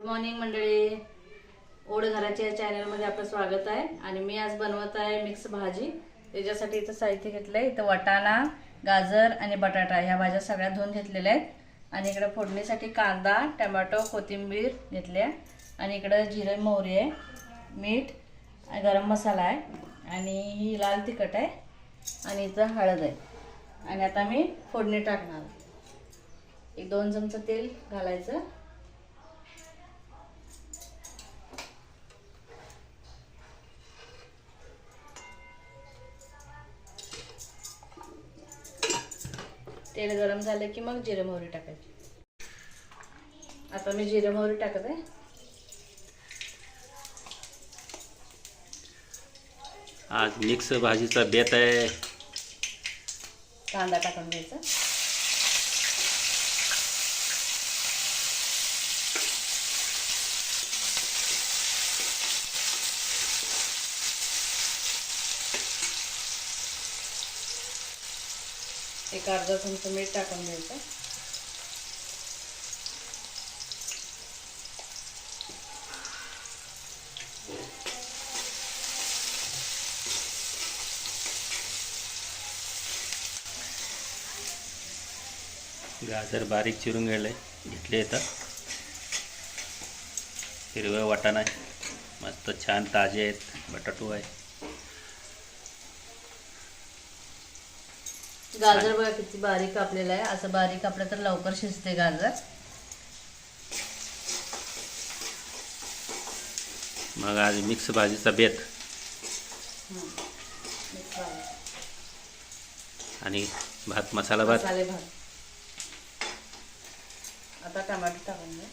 Good morning मंडळी. ओढ घराच्या या चॅनलमध्ये आपलं स्वागत आहे. आणि मी आज बनवत आहे मिक्स भाजी. त्याच्यासाठी इथं साहित्य घेतलं आहे इथं वाटाणा गाजर आणि बटाटा ह्या भाज्या सगळ्या धुवून घेतलेल्या आहेत. आणि इकडं फोडणीसाठी कांदा टमॅटो कोथिंबीर घेतल्या. आणि इकडं जिरे मोहरी आहे मीठ आणि गरम मसाला आहे. आणि ही लाल तिखट आहे. आणि इथं हळद आहे. आणि आता मी फोडणी टाकणार. एक दोन चमचं तेल घालायचं. तेल गरम झालं की मग जिरे मोहरी टाकायची. आता मी जिरे मोहरी टाकत. आहे आज मिक्स भाजीचा बेत आहे. कांदा टाकून घ्यायचा. एक अर्धा चमचा मीठ टाकून घ्यायचं. गाजर बारीक चिरून घ्यायला घेतले येतात हिरव्या वाटाणा मस्त छान ताजे आहेत बटाटू आहे. गाजर बघा किती बारीक कापलेलं आहे. असं बारीक कापलं तर लवकर शिजते गाजर. मग आज मिक्स भाजीचा बेत. आणि भात मसाला भात. मसाले भात. आता टमाटर टाकून घ्या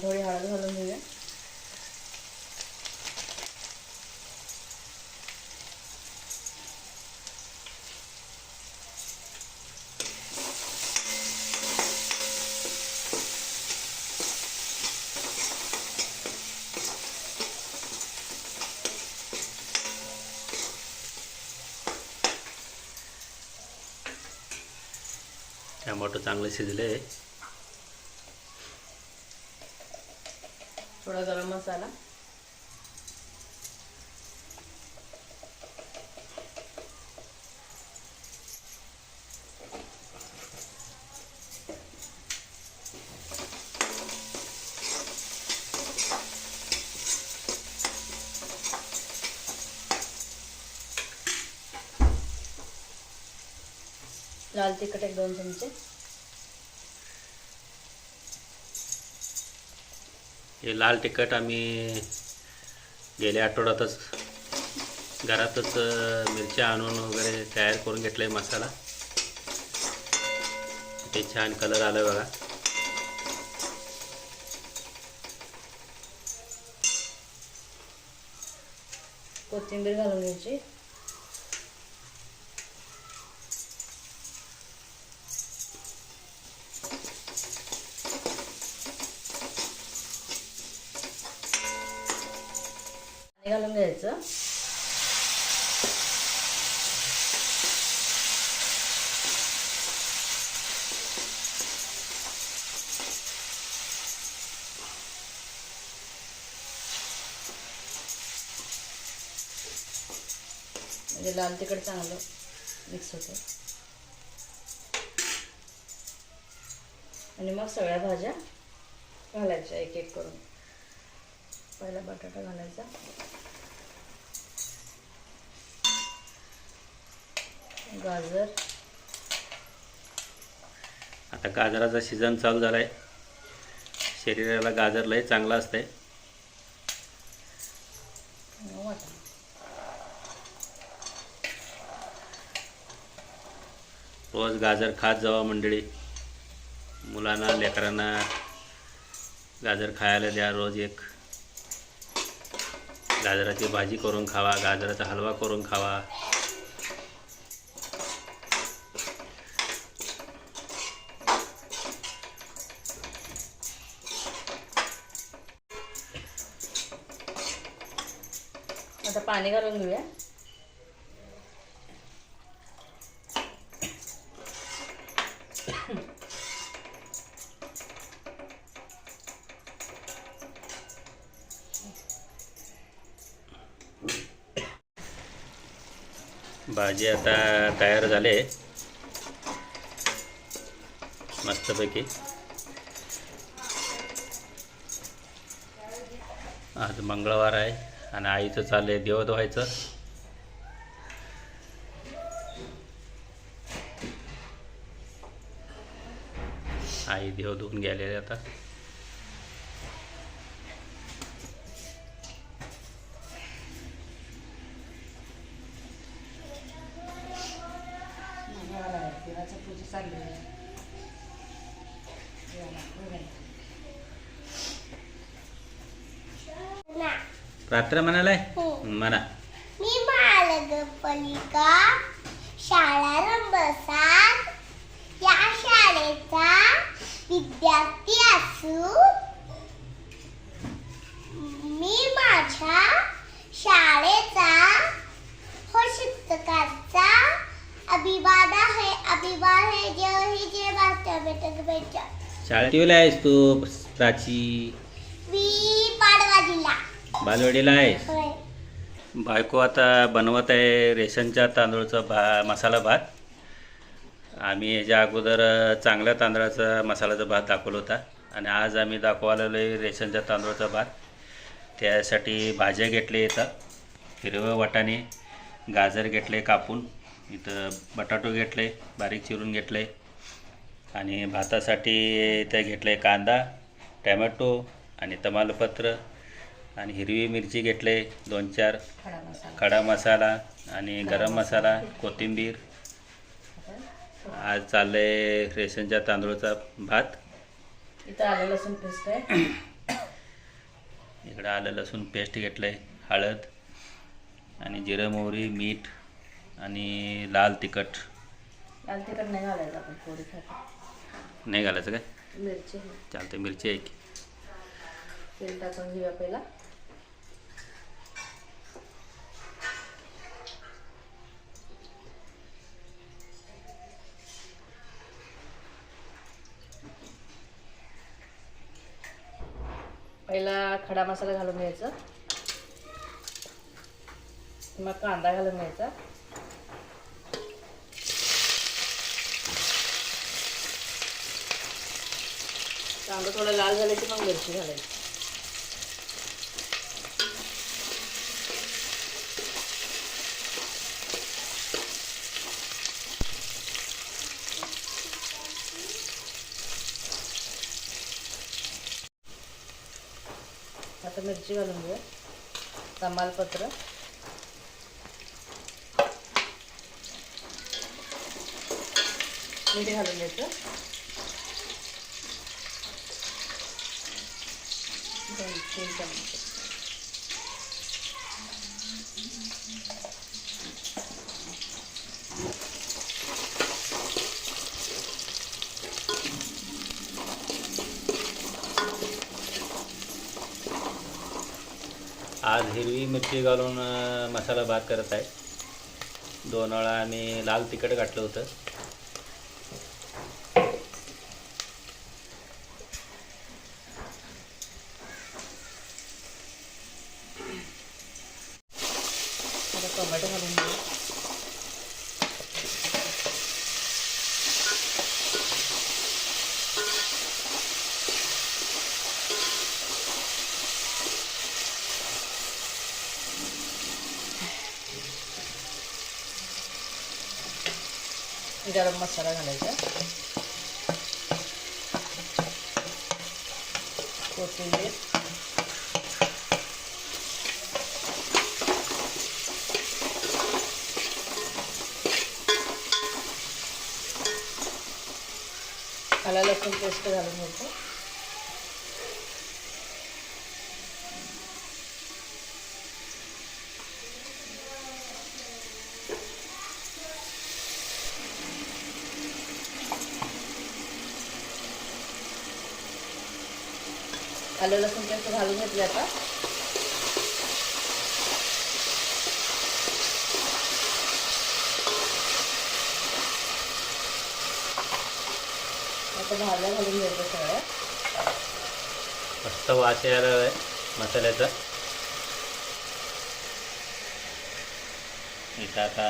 आता थोडी हळद घालून घेऊया टमाटो चांगले शिजले थोडा गरम मसाला. लाल तिखट एक दोन चमचे. हे लाल तिखट आम्ही गेल्या आठवड्यातच घरातच मिरच्या आणून वगैरे तयार करून घेतलं आहे मसाला. ते छान कलर आलं बघा. कोथिंबीर घालून घ्यायची. घालून घ्यायचं. म्हणजे लाल तिखट चांगलं मिक्स होतं. आणि मग सगळ्या भाज्या घालायच्या एक एक करून. पहिला बटाटा घालायचा. गाजर. आता गाजराचा सीझन चालू झाला आहे शरीराला गाजर लय चांगलं असतंय. रोज गाजर खात जावा मंडळी. मुलांना लेकरांना गाजर खायला द्या रोज एक. गाजराची भाजी करून खावा गाजराचा हलवा करून खावा. आता पाणी घालून घेऊया. भाजी आता तयार झाले मस्तपैकी. आज मंगळवार आहे आणि आईचं चाललंय देव धुवायचं आई देव धुवून गेलेले आता. रात्र म्हणालाय? म्हणा. मी बालगपलिका शाळा नंबर सात या शाळेचा विद्यार्थी असून मी माझ्या शाळेत आहेस तू प्राची? बालवाडीला. आहेस? बायको आता बनवत आहे रेशनच्या तांदूळचा भा मसाला भात. आम्ही याच्या अगोदर चांगल्या तांदळाचा मसाल्याचा भात दाखवला होता. आणि आज आम्ही दाखवायला रेशनच्या तांदूळचा भात. त्यासाठी भाज्या घेतले इथं. हिरवं वाटाणे गाजर घेतले कापून. इथं बटाटो घेतले बारीक चिरून घेतले आणि भातासाठी इथं घेतले कांदा टॅमॅटो आणि तमालपत्र आणि हिरवी मिरची घेतले दोन चार. खडा मसाला. आणि गरम मसाला. कोथिंबीर. आज चाललंय रेशनच्या तांदूळचा भात. इथं आलं लसूण पेस्ट आहे. इकडं आलं लसूण पेस्ट घेतलंय हळद आणि जिरं मोहरी मीठ आणि लाल तिखट. लाल तिखट नाही घालायचं आपण थोडी नाही घालायचं काय? मिरची. चालतं मिरची आहे की तेल टाकून घेऊया पहिला. पहिला खडा मसाला घालून घ्यायचा. मग कांदा घालून घ्यायचा. कांदा थोडा लाल झाला की मग मिरची घालायची. आता मिरची घालून घेऊया तमालपत्र. मीठ घालून घ्यायचं दोन तीन चमचे आज हिरवी मिरची घालून मसाला भात करत आहे. दोन वेळा आम्ही लाल तिखट घातलं होतं. थोडं टोमॅटो घालून घेऊ. गरम मसाला घालायचा. कोथिंबीर. आला लसूण पेस्ट घालून घ्यायचं आलं लसूण पेस्ट घालून घेतली आता मस्त भाज्या घालून घ्यायचं सगळ्या मस्त वास यायला आहे मसाल्याचा. इथं आता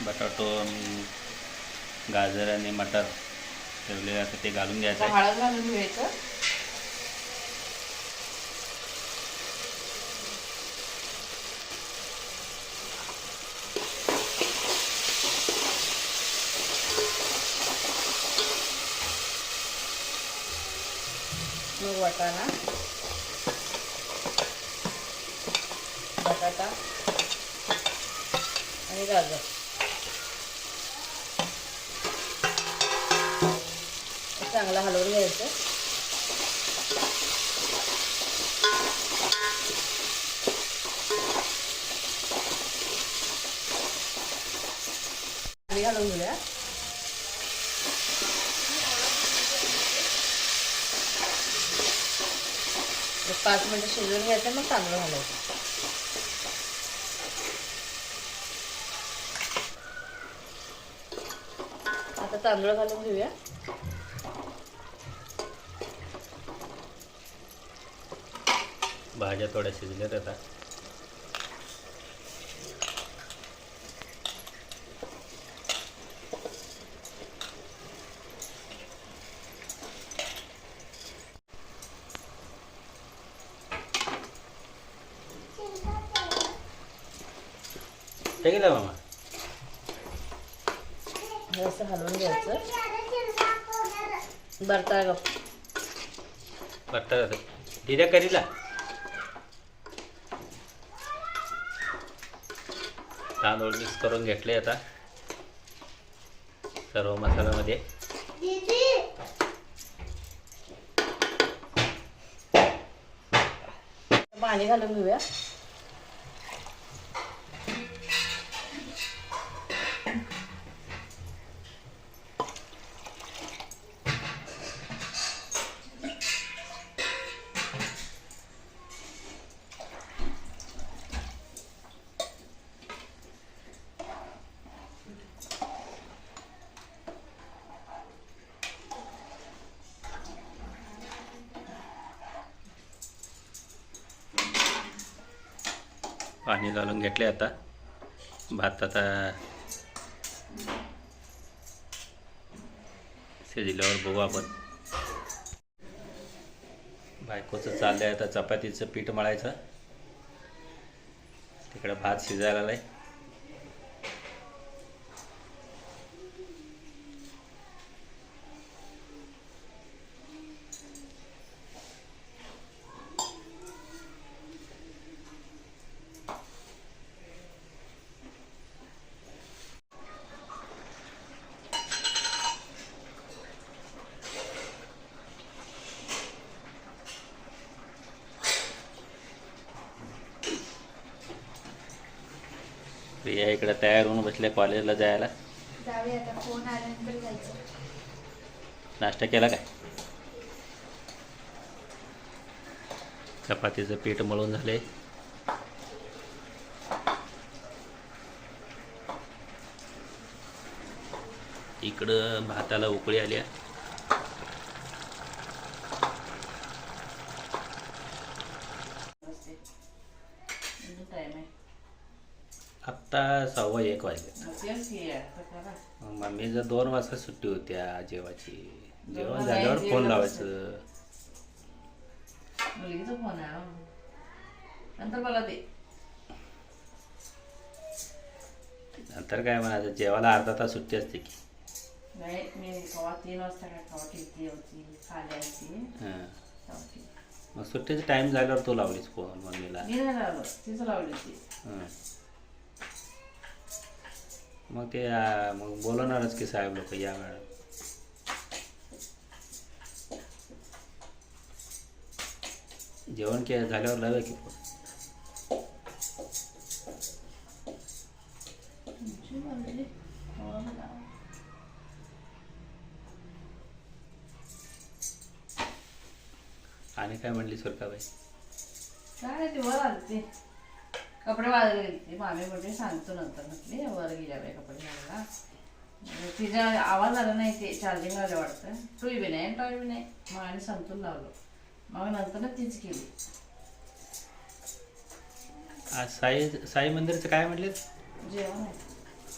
बटाटो गाजर आणि मटर ठेवले आता ते घालून घ्यायचं हळद घालून घ्यायचं मग वाटाणा बटाटा आणि गाजर. चांगला चांगलं हलवून घ्यायचं. घालून घेऊया एक पाच मिनिटं शिजवून घ्यायचं मग तांदूळ घालायचं आता तांदूळ घालून घेऊया. भाज्या थोड्या शिजल्यात आता. हे गेलं मामा. हे असं हलवून घ्यायचं. बरता गप. बट्टा दिल्या करीला. तांदूळ मिक्स करून घेतले आता. सर्व मसाल्यामध्ये. दीदी. पाणी घालून घेऊया. पाणी लावून घेतले आता. भात आता शिजल्यावर बघू आपण. बायकोचं चाललंय आता चपातीचं पीठ मळायचं. तिकडं भात शिजायला आहे प्रिया इकडं तयार होऊन बसल्या कॉलेजला जायला. नाश्ता केला काय? चपातीचं पीठ मळून झाले. इकडं भाताला उकळी आल्या. टाइम एक वाजले. मम्मीचं दोन वाजता सुट्टी होत्या जेवाची जेवण झाल्यावर फोन लावायचं मुलगीचा फोन आहे हो. नंतर मला ते नंतर काय म्हणायचं जेवायला अर्धा तास सुट्टी असते की नाही मी कवा तीन वाजता काय कवा टिकती होती खाली यायची हां तेव्हा ती. मग सुट्टीचा टाईम झाल्यावर तू लावलीस फोन मम्मीला मी नाही लावलं तीच लावली ती हं. मग ते मग बोलवणारच की साहेब लोक या मॅडम जेवण के झाल्यावर लावूया की फोन. हो, लावा. आणि काय म्हणली सुरकाबाई काय ती वर आली ती कपडे गेली ती. मामी म्हणजे सांगतो नंतर म्हटली वर गेल्या बाई कपडे घालायला. तिचा आवाज आला नाही ते चार्जिंग आलं वाटतं. टोय बी नाही टॉय बी नाही. मग आणि समतून लावलो. मग नंतर तीच केली. आज साई साई मंदिरचं काय म्हटले जेवण आहे.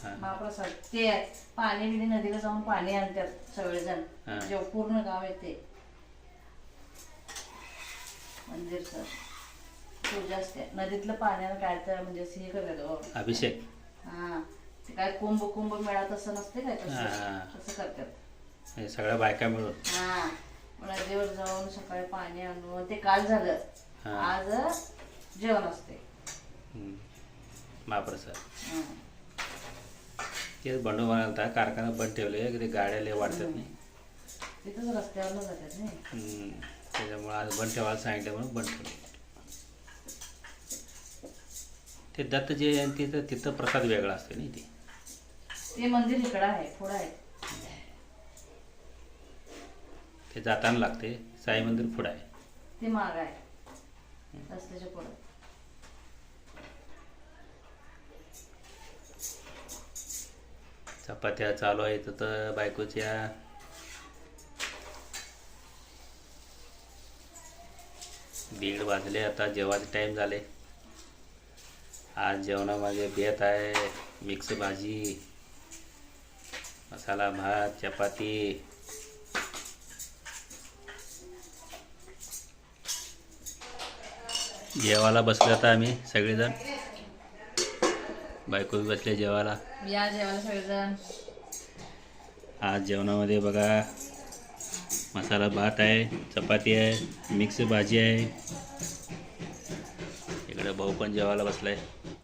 हां. महाप्रसाद. ते. पाणी बिणी नदीला जाऊन पाणी आणतात सगळेजण. जेव्हा पूर्ण गाव येते मंदिरचं. पूजा असते. नदीतलं पाण्यानं काय तर म्हणजे असं हे करतात. अभिषेक. हा. ते काय कुंभ कुंभ मेळा तसं नसते काय? हा. तसं करतात. हे सगळ्या बायका मिळून. हा. नदीवर जाऊन सकाळी पाणी आणून ते काल झालं. हा. आज जेवण असते हम्म. महाप्रसाद हा. तेच बंडू म्हणालता कारखाना बंद ठेवले की ते गाड्या लय वाढतात नाही. तिथंच रस्त्यावर जातात नाही. हम्म. त्याच्यामुळे आज बंद ठेवायला सांगितलं म्हणून बंद ठेवले. ते दत्त तर तिथं प्रसाद वेगळा असते नाही ते ते मंदिर इकडं आहे पुढं आहे. ते जाताना लागते साई मंदिर पुढं आहे. ते माग आहे. रस्त्याच्या पुढं. चपात्या चालू आहेत तर बायकोच्या. दीड वाजले आता जेवायचे टाईम झाले आज जेवणामध्ये बेत आहे मिक्स भाजी मसाला भात चपाती. जेवायला बसलो आता आम्ही सगळेजण. बायको बी बसले जेवायला. या जेवायला सगळेजण. आज जेवणामध्ये बघा मसाला भात आहे चपाती आहे मिक्स भाजी आहे. इकडे भाऊ पण जेवायला बसलाय.